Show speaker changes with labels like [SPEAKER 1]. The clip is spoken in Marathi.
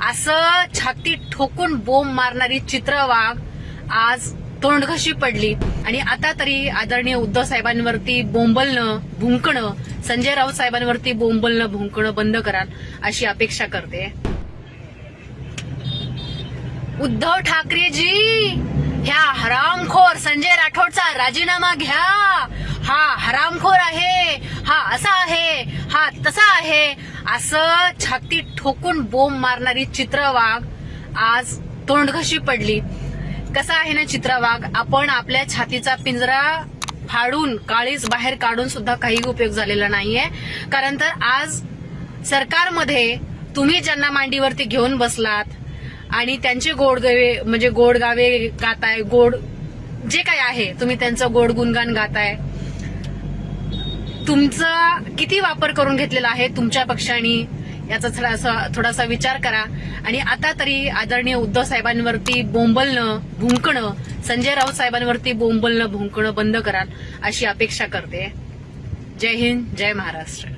[SPEAKER 1] असं छाती ठोकून बोंब मारणारी चित्र वाघ आज तोंडघशी पडली. आणि आता तरी आदरणीय उद्धव साहेबांवरती बोंबलणं भुंकणं संजय राऊत साहेबांवरती बोंबलणं भुंकणं बंद कराल अशी अपेक्षा करते. उद्धव ठाकरेजी ह्या हरामखोर संजय राठोडचा राजीनामा घ्या. हा हरामखोर आहे हा असा आहे हा तसा आहे असं छाती ठोकून बोंब मारणारी चित्रवाघ आज तोंडघशी पडली. कसा आहे ना चित्रवाघ? आपण आपल्या छातीचा पिंजरा फाडून काळीच बाहेर काढून सुद्धा काही उपयोग झालेला नाहीये. कारण तर आज सरकारमध्ये तुम्ही ज्यांना मांडीवरती घेऊन बसलात आणि त्यांचे गोडगवे म्हणजे गोडगावे गाताय गोड जे काय आहे तुम्ही त्यांचं गोड गुणगान गाताय. तुमचा किती वापर करून घेतलेला आहे तुमच्या पक्षाने? याचा थोडासा थोडासा विचार करा. आणि आता तरी आदरणीय उद्धव साहेबांवरती बोंबलणं भुंकणं संजय राऊत साहेबांवरती बोंबलणं भुंकणं बंद कराल अशी अपेक्षा करते. जय हिंद जय महाराष्ट्र.